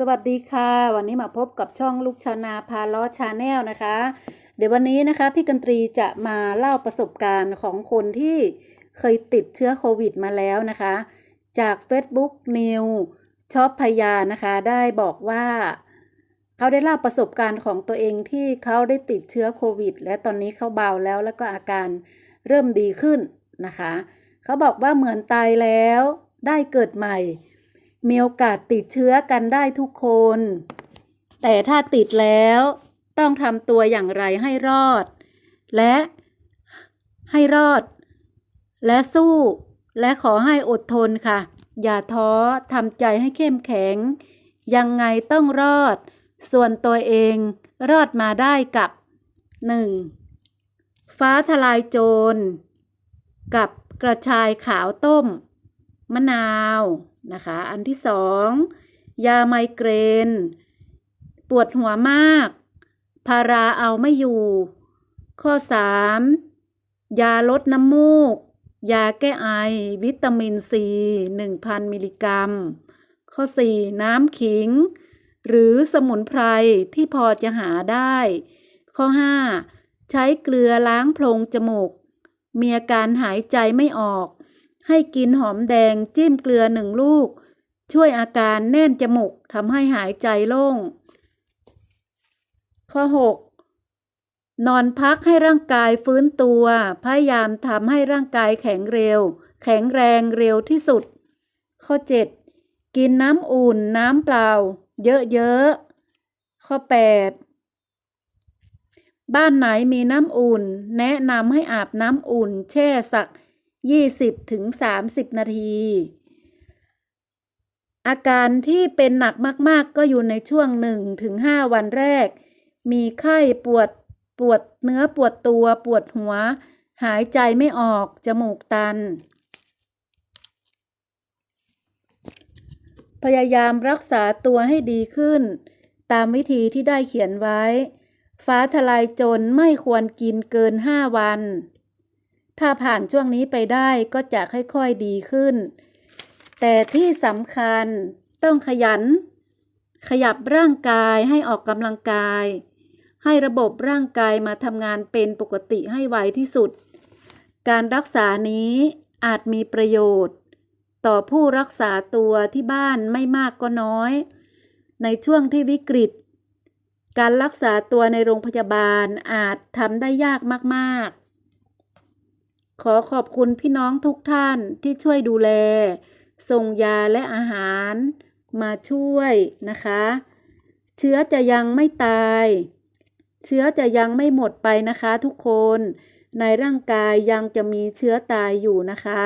สวัสดีค่ะ วันนี้มาพบกับช่องลูกชาวนาพาล้อชาแนลนะคะ เดี๋ยววันนี้นะคะพี่กันตรีจะมาเล่าประสบการณ์ของคนที่เคยติดเชื้อโควิดมาแล้วนะคะ จาก Facebook New ชอบพยานะคะ ได้บอกว่าเขาได้เล่าประสบการณ์ของตัวเองที่เขาได้ติดเชื้อโควิด และตอนนี้เขาเบาแล้วแล้วก็อาการเริ่มดีขึ้นนะคะ เขาบอกว่าเหมือนตายแล้วได้เกิดใหม่ มีโอกาสติดเชื้อกันได้ทุกคน แต่ถ้าติดแล้วต้องทำตัวอย่างไรให้รอด และให้รอด และสู้ และขอให้อดทนค่ะ อย่าท้อทำใจให้เข้มแข็ง ยังไงต้องรอด ส่วนตัวเองรอดมาได้กับ 1. ฟ้าทลายโจร กับกระชายขาวต้ม มะนาว นะคะ อันที่สองยาไมเกรน ปวดหัวมาก พาราเอาไม่อยู่ ข้อ 3. ยาลดน้ำมูก ยาแก้ไอ วิตามินซี1,000 มิลลิกรัม ข้อ 4. น้ำขิง หรือสมุนไพรที่พอจะหาได้ ข้อ 5. ใช้เกลือล้างโพรงจมูก มีอาการหายใจไม่ออก ให้กินหอมแดงจิ้มเกลือหนึ่งลูก ช่วยอาการแน่นจมูกทำให้หายใจโล่ง ข้อ 6. นอนพักให้ร่างกายฟื้นตัว พยายามทำให้ร่างกายแข็งเร็ว แข็งแรงเร็วที่สุด ข้อ 7. กินน้ำอุ่นน้ำเปล่า เยอะๆ ข้อ 8. บ้านไหนมีน้ำอุ่น แนะนำให้อาบน้ำอุ่น แช่สัก 20-30ถึง30 นาที อาการที่เป็นหนักมากๆ ก็อยู่ในช่วง 1-5วันแรก มีไข้ปวดปวดเนื้อปวดตัวปวดหัว หายใจไม่ออก จมูกตัน พยายามรักษาตัวให้ดีขึ้น ตามวิธีที่ได้เขียนไว้ ฟ้าทลายโจรไม่ควรกินเกิน 5 วัน ถ้าผ่านช่วงนี้ไปได้ก็จะค่อยๆดีขึ้น แต่ที่สำคัญต้องขยัน ขยับร่างกายให้ออกกำลังกาย ให้ระบบร่างกายมาทำงานเป็นปกติให้ไวที่สุด การรักษานี้อาจมีประโยชน์ ต่อผู้รักษาตัวที่บ้านไม่มากก็น้อย ในช่วงที่วิกฤต การรักษาตัวในโรงพยาบาลอาจทำได้ยากมากๆ อขอบคุณพี่น้องทุกท่านที่ช่วยดูแล ส่งยาและอาหารมาช่วยนะคะ เชื้อจะยังไม่ตาย เชื้อจะยังไม่หมดไปนะคะทุกคน ในร่างกายยังจะมีเชื้อตายอยู่นะคะ